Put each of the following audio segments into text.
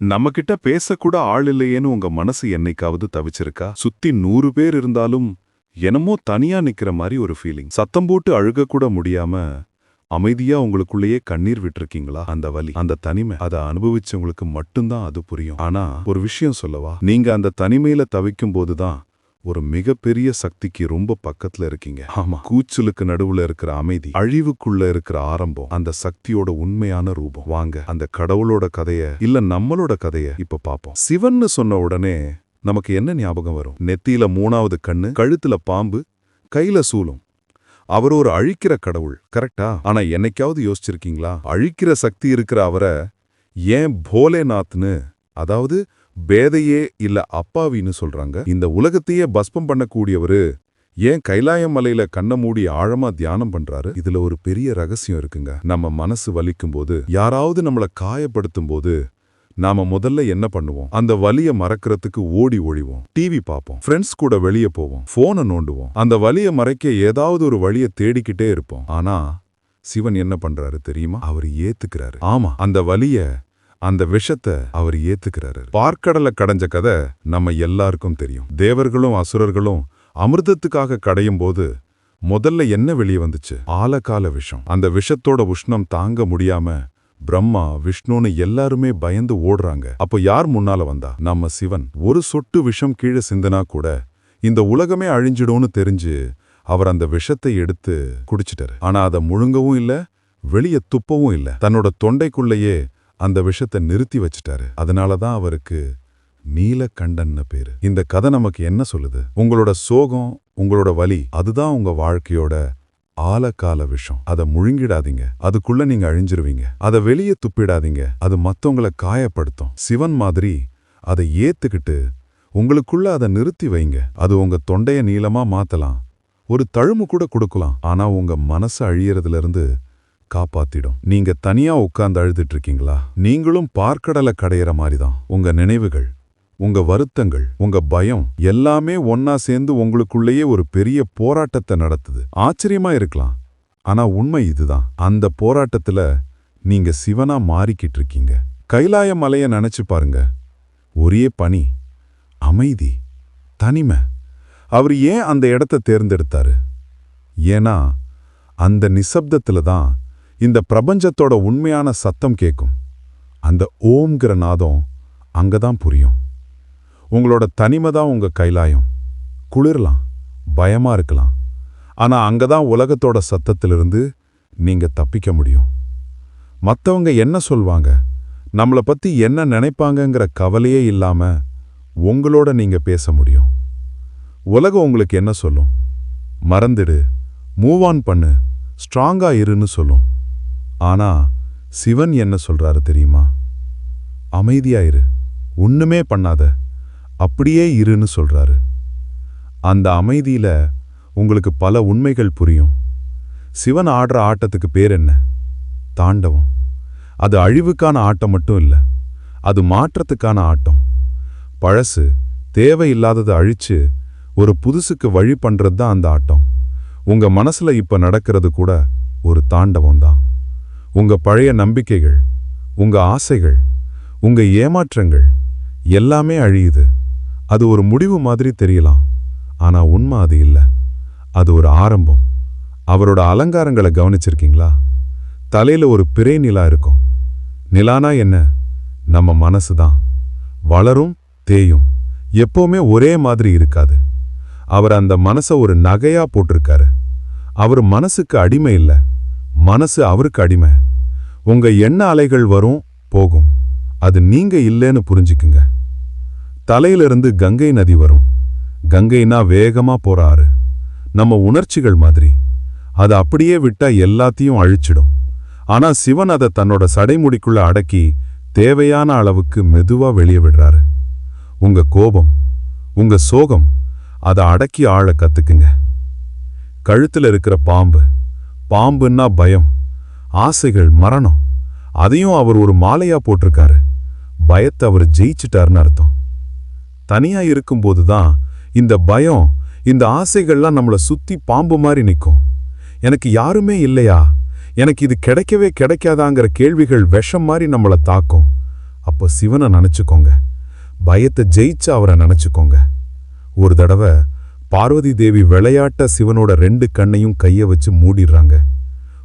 நம்ம கிட்ட பேசக்கூட ஆள் இல்லையேன்னு உங்க மனசு என்னைக்காவது தவிச்சிருக்கா? சுத்தி நூறு பேர் இருந்தாலும் என்னமோ தனியா நிக்கிற மாதிரி ஒரு ஃபீலிங் சத்தம் போட்டு அழுகக்கூட முடியாம அமைதியா உங்களுக்குள்ளேயே கண்ணீர் விட்டிருக்கீங்களா? அந்த வலி அந்த தனிமை அதை அனுபவிச்சவங்களுக்கு மட்டும்தான் அது புரியும். ஆனா ஒரு விஷயம் சொல்லவா? நீங்க அந்த தனிமையில தவிக்கும் போதுதான் ஒரு மிகப்பெரிய சக்திக்கு ரொம்ப பக்கத்துல இருக்கீங்க. ஆமா. கூச்சலுக்கு நடுவுல இருக்கிற அமைதி அழிவுக்குள்ள இருக்கிற ஆரம்பம் அந்த சக்தியோட உண்மையான ரூபம். வாங்க அந்த கடவுளோட கதைய இல்ல நம்மளோட கதைய இப்ப பாப்போம். சிவன்னு சொன்ன உடனே நமக்கு என்ன ஞாபகம் வரும்? நெத்தியில மூணாவது கண்ணு கழுத்துல பாம்பு கையில சூலம். அவர் ஒரு அழிக்கிற கடவுள் கரெக்டா? ஆனா என்னைக்காவது யோசிச்சிருக்கீங்களா? அழிக்கிற சக்தி இருக்கிற அவரை ஏன் போலேநாத்னு அதாவது பேதையே இல்ல அப்பாவின்னு சொல்றாங்க. இந்த உலகத்தையே பஸ்பம் பண்ணக்கூடியவரு ஏன் கைலாயம் மலையில கண்ண மூடி ஆழமா தியானம் பண்றாரு? இதுல ஒரு பெரிய ரகசியம் இருக்குங்க. நம்ம மனசு வலிக்கும் போது யாராவது நம்மள காயப்படுத்தும் போது நாம முதல்ல என்ன பண்ணுவோம்? அந்த வலிய மறக்கறதுக்கு ஓடி ஒழிவோம். டிவி பார்ப்போம். ஃப்ரெண்ட்ஸ் கூட வெளிய போவோம். போனை நோண்டுவோம். அந்த வலிய மறைக்க ஏதாவது ஒரு வழிய தேடிக்கிட்டே இருப்போம். ஆனா சிவன் என்ன பண்றாரு தெரியுமா? அவர் ஏத்துக்கிறாரு. ஆமா அந்த வலிய அந்த விஷத்தை அவர் ஏத்துக்கிறாரு. பார்க்கடலை கடைஞ்ச கதை நம்ம எல்லாருக்கும் தெரியும். தேவர்களும் அசுரர்களும் அமிர்தத்துக்காக கடையும் போது முதல்ல என்ன வெளியே வந்துச்சு? ஆலகால விஷம். அந்த விஷத்தோட உஷ்ணம் தாங்க முடியாம பிரம்மா விஷ்ணுன்னு எல்லாருமே பயந்து ஓடுறாங்க. அப்போ யார் முன்னால வந்தா? நம்ம சிவன். ஒரு சொட்டு விஷம் கீழே சிந்தினா கூட இந்த உலகமே அழிஞ்சிடும்னு தெரிஞ்சு அவர் அந்த விஷத்தை எடுத்து குடிச்சிட்டாரு. ஆனா அதை முழுங்கவும் இல்ல வெளிய துப்பவும் இல்ல. தன்னோட தொண்டைக்குள்ளேயே அந்த விஷத்தை நிறுத்தி வச்சிட்டாரு. அதனால தான் அவருக்கு நீலகண்டன்னு பேரு. இந்த கதை நமக்கு என்ன சொல்லுது? உங்களோட சோகம் உங்களோட வலி அதுதான் உங்க வாழ்க்கையோட ஆலகால விஷம். அதை முழுங்கிடாதீங்க. அதுக்குள்ள நீங்க அழிஞ்சிருவீங்க. அதை வெளியே துப்பிடாதீங்க. அது மத்தவங்கள காயப்படுத்தும். சிவன் மாதிரி அதை ஏத்துக்கிட்டு உங்களுக்குள்ள அதை நிறுத்தி வைங்க. அது உங்க தொண்டைய நீளமா மாத்தலாம். ஒரு தழும்பு கூட கொடுக்கலாம். ஆனா உங்க மனசு அழியறதுல இருந்து காப்பாத்திடும். நீங்க தனியா உட்கார்ந்து அழுதுட்டு இருக்கீங்களா நீங்களும் பார்க்கடலை கடையிற மாதிரிதான் உங்க நினைவுகள் உங்க வருத்தங்கள் உங்க பயம் எல்லாமே ஒன்னா சேர்ந்து உங்களுக்குள்ளேயே ஒரு பெரிய போராட்டத்தை நடத்துது. ஆச்சரியமா இருக்கலாம். ஆனா உண்மை இதுதான். அந்த போராட்டத்துல நீங்க சிவனா மாறிக்கிட்டு இருக்கீங்க கைலாய மலைய நினைச்சு பாருங்க. ஒரே பனி அமைதி தனிமை. அவர் ஏன் அந்த இடத்த தேர்ந்தெடுத்தாரு? ஏன்னா அந்த நிசப்தத்துல தான் இந்த பிரபஞ்சத்தோட உண்மையான சத்தம் கேட்கும் அந்த ஓம்ங்கிற நாதம் அங்கே தான் புரியும். உங்களோட தனிமை தான் உங்கள் கைலாயம். குளிரலாம் பயமாக இருக்கலாம். ஆனால் அங்கே தான் உலகத்தோட சத்தத்திலிருந்து நீங்கள் தப்பிக்க முடியும். மற்றவங்க என்ன சொல்வாங்க? நம்மளை பற்றி என்ன நினைப்பாங்கங்கிற கவலையே இல்லாமல் உங்களோட நீங்கள் பேச முடியும். உலகம் உங்களுக்கு என்ன சொல்லும்? மறந்துடு. மூவ் ஆன் பண்ணு. ஸ்ட்ராங்காக இருன்னு சொல்லும். ஆனா சிவன் என்ன சொல்றாரு தெரியுமா? அமைதியாயிரு ஒண்ணுமே பண்ணாத. அப்படியே இருன்னு சொல்றாரு. அந்த அமைதியில உங்களுக்கு பல உண்மைகள் புரியும். சிவன் ஆடுற ஆட்டத்துக்கு பேர் என்ன? தாண்டவம். அது அழிவுக்கான ஆட்டம் மட்டும் இல்ல. அது மாற்றத்துக்கான ஆட்டம். பழசு தேவையில்லாததை அழிச்சு ஒரு புதுசுக்கு வழி பண்றது தான் அந்த ஆட்டம். உங்க மனசுல இப்ப நடக்கிறது கூட ஒரு தாண்டவம் தான் உங்க பழைய நம்பிக்கைகள் உங்க ஆசைகள் உங்க ஏமாற்றங்கள் எல்லாமே அழியுது. அது ஒரு முடிவு மாதிரி தெரியலாம். ஆனா உண்மை அது இல்லை. அது ஒரு ஆரம்பம். அவரோட அலங்காரங்களை கவனிச்சிருக்கீங்களா? தலையில ஒரு பிறை நிலா இருக்கும். நிலானா என்ன? நம்ம மனசு தான். வளரும் தேயும். எப்போவுமே ஒரே மாதிரி இருக்காது. அவர் அந்த மனசை ஒரு நகையா போட்டிருக்காரு. அவர் மனசுக்கு அடிமை இல்லை. மனசு அவருக்கு அடிமை. உங்க எண்ண அலைகள் வரும் போகும். அது நீங்க இல்லைன்னு புரிஞ்சுக்குங்க. தலையிலிருந்து கங்கை நதி வரும். கங்கைனா வேகமா போற ஆறு. நம்ம உணர்ச்சிகள் மாதிரி. அது அப்படியே விட்டா எல்லாத்தையும் அழிச்சிடும். ஆனா சிவன் அதை தன்னோட சடைமுடிக்குள்ள அடக்கி தேவையான அளவுக்கு மெதுவா வெளியே விடுறாரு. உங்க கோபம் உங்க சோகம் அதை அடக்கி ஆழ கத்துக்குங்க. கழுத்துல இருக்கிற பாம்பு பாம்புன்னா பயம். ஆசைகள் மரணம். அதையும் அவர் ஒரு மாலையா போட்டிருக்காரு. பயத்தை அவர் ஜெயிச்சிட்டாருன்னு அர்த்தம். தனியா இருக்கும்போது தான் இந்த பயம் இந்த ஆசைகள்லாம் நம்மளை சுத்தி பாம்பு மாதிரி நிற்கும் எனக்கு யாருமே இல்லையா? எனக்கு இது கிடைக்கவே கிடைக்காதாங்கிற கேள்விகள் விஷம் மாதிரி நம்மளை தாக்கும். அப்போ சிவனை நினச்சிக்கோங்க. பயத்தை ஜெயிச்சு அவரை நினச்சிக்கோங்க. ஒரு தடவை பார்வதி தேவி விளையாட்ட சிவனோட ரெண்டு கண்ணையும் கையை வச்சு மூடிடுறாங்க.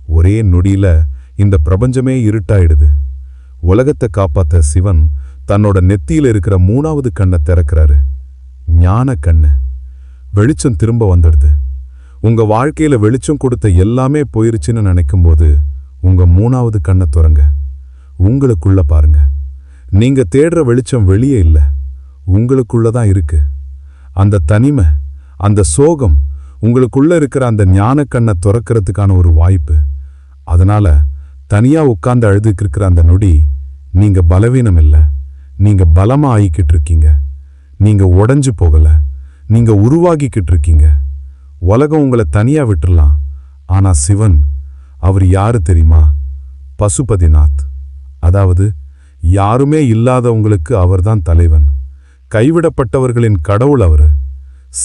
ஒரே நொடியில இந்த பிரபஞ்சமே இருட்டாயிடுது. உலகத்தை காப்பாத்த சிவன் தன்னோட நெத்தியில இருக்கிற மூணாவது கண்ணை திறக்கிறாரு. ஞான கண்ணு. வெளிச்சம் திரும்ப வந்துடுது. உங்க வாழ்க்கையில வெளிச்சம் கொடுத்த எல்லாமே போயிருச்சுன்னு நினைக்கும் போது உங்க மூணாவது கண்ணை திறங்க. உங்களுக்குள்ள பாருங்க. நீங்க தேடுற வெளிச்சம் வெளியே இல்லை. உங்களுக்குள்ள தான் இருக்கு. அந்த தனிமை அந்த சோகம் உங்களுக்குள்ள இருக்கிற அந்த ஞான கண்ணை துறக்கிறதுக்கான ஒரு வாய்ப்பு. அதனால தனியா உட்கார்ந்து அழுதுக்கு இருக்கிற அந்த நொடி நீங்க பலவீனம் இல்லை. நீங்க பலமா ஆகிக்கிட்டு இருக்கீங்க நீங்க உடஞ்சு போகல. நீங்க உருவாகிக்கிட்டு இருக்கீங்க உலகம் உங்களை தனியா விட்டுறலாம். ஆனா சிவன் அவர் யாரு தெரியுமா? பசுபதிநாத். அதாவது யாருமே இல்லாதவங்களுக்கு அவர்தான் தலைவன். கைவிடப்பட்டவர்களின் கடவுள் அவர்.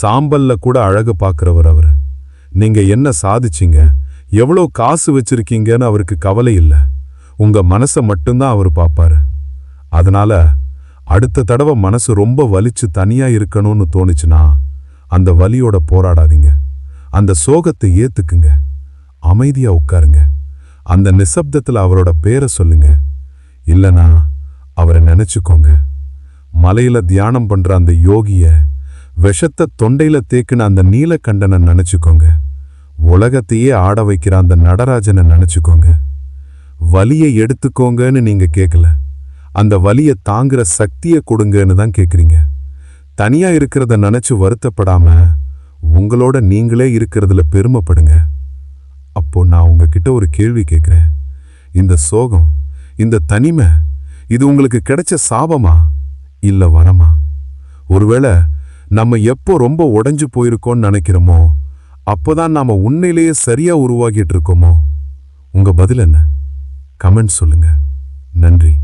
சாம்பல்ல கூட அழகு பார்க்கிறவர் அவர். நீங்க என்ன சாதிச்சீங்க? எவ்வளோ காசு வச்சிருக்கீங்கன்னு அவருக்கு கவலை இல்லை. உங்க மனசை மட்டும்தான் அவர் பார்ப்பாரு அதனால அடுத்த தடவை மனசு ரொம்ப வலிச்சு தனியா இருக்கணும்னு தோணுச்சுன்னா அந்த வலியோட போராடாதீங்க. அந்த சோகத்தை ஏத்துக்குங்க. அமைதியா உட்காருங்க. அந்த நிசப்தத்தில் அவரோட பேரை சொல்லுங்க. இல்லனா அவரை நினைச்சுக்கோங்க. மலையில தியானம் பண்ற அந்த யோகிய விஷத்தை தொண்டையில தேக்குன அந்த நீலகண்டனை நினைச்சுக்கோங்க. உலகத்தையே ஆட வைக்கிற அந்த நடராஜனை நினைச்சுக்கோங்க. வலியை எடுத்துக்கோங்கன்னு நீங்க கேட்கல அந்த வலியை தாங்குற சக்தியை கொடுங்கன்னு தான் கேட்குறீங்க தனியா இருக்கிறத நினைச்சு வருத்தப்படாம உங்களோட நீங்களே இருக்கிறதுல பெருமைப்படுங்க. அப்போ நான் உங்ககிட்ட ஒரு கேள்வி கேட்குறேன் இந்த சோகம் இந்த தனிமை இது உங்களுக்கு கிடைச்ச சாபமா? இல்லை வரமா? ஒருவேளை நம்ம எப்போ ரொம்ப உடைஞ்சு போயிருக்கோன்னு நினைக்கிறோமோ அப்போதான் நாம உண்மையிலேயே சரியா உருவாகிட்டு இருக்கோமோ? உங்க பதில் என்ன? கமெண்ட் சொல்லுங்க. நன்றி.